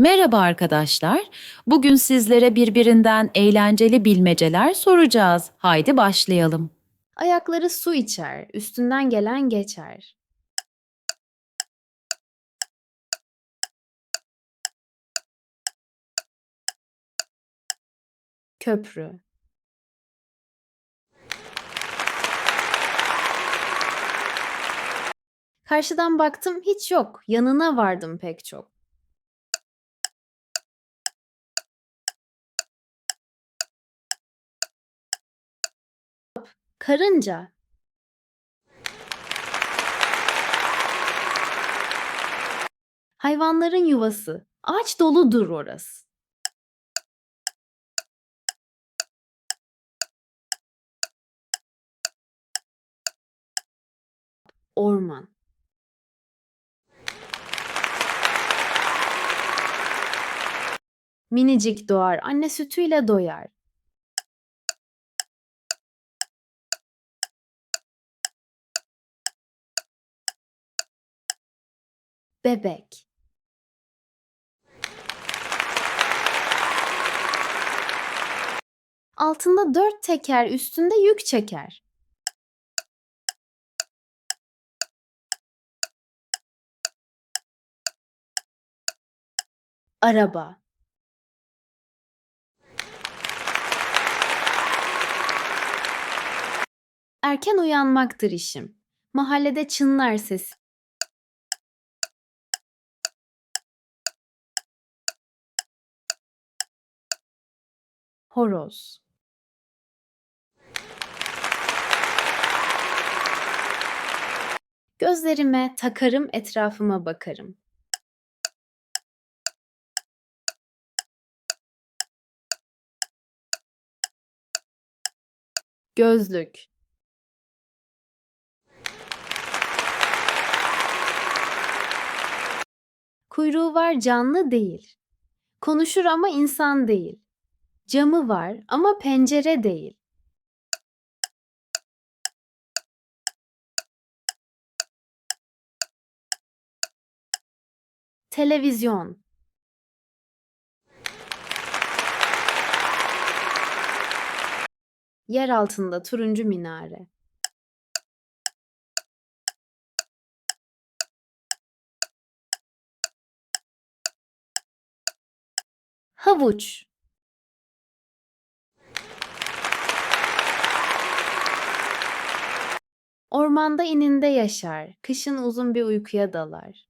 Merhaba arkadaşlar. Bugün sizlere birbirinden eğlenceli bilmeceler soracağız. Haydi başlayalım. Ayakları su içer, üstünden gelen geçer. Köprü. Karşıdan baktım hiç yok, yanına vardım pek çok. Karınca. Hayvanların yuvası. Ağaç doludur orası. Orman. Minicik doğar, anne sütüyle doyar. Bebek. Altında dört teker, üstünde yük çeker. Araba. Erken uyanmaktır işim. Mahallede çınlar sesi. Horoz. Gözlerime takarım, etrafıma bakarım. Gözlük. Kuyruğu var canlı değil. Konuşur ama insan değil. Camı var ama pencere değil. Televizyon. Yer altında turuncu minare. Havuç. Ormanda ininde yaşar, kışın uzun bir uykuya dalar.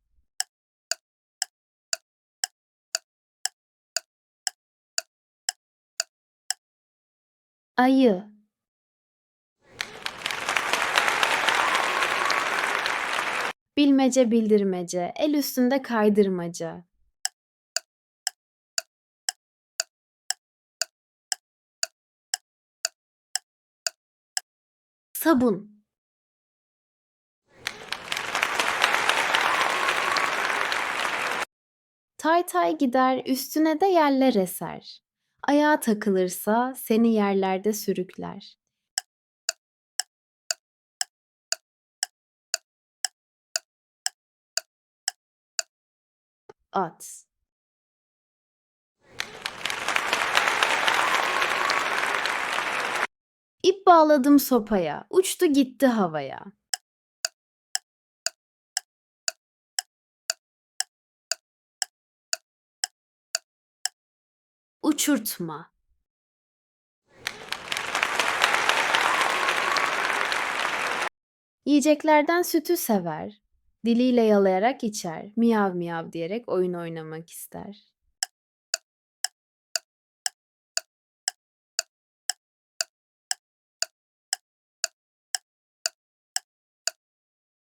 Ayı. Bilmece bildirmece, el üstünde kaydırmaca. Sabun. Tay tay gider, üstüne de yerler eser. Ayağa takılırsa seni yerlerde sürükler. At. İp bağladım sopaya, uçtu gitti havaya. Uçurtma. Yiyeceklerden sütü sever. Diliyle yalayarak içer. Miyav miyav diyerek oyun oynamak ister.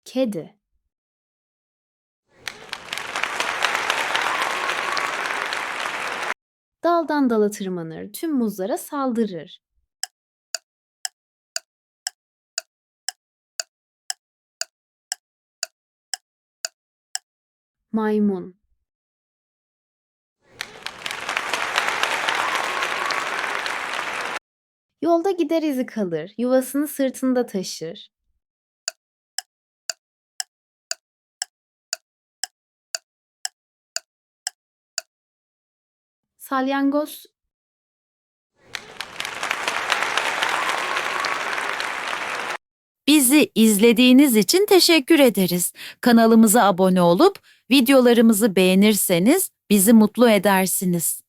Kedi. Daldan dala tırmanır, tüm muzlara saldırır. Maymun. Yolda gider izi kalır, yuvasını sırtında taşır. Salyangoz Bizi izlediğiniz için teşekkür ederiz. Kanalımıza abone olup videolarımızı beğenirseniz bizi mutlu edersiniz.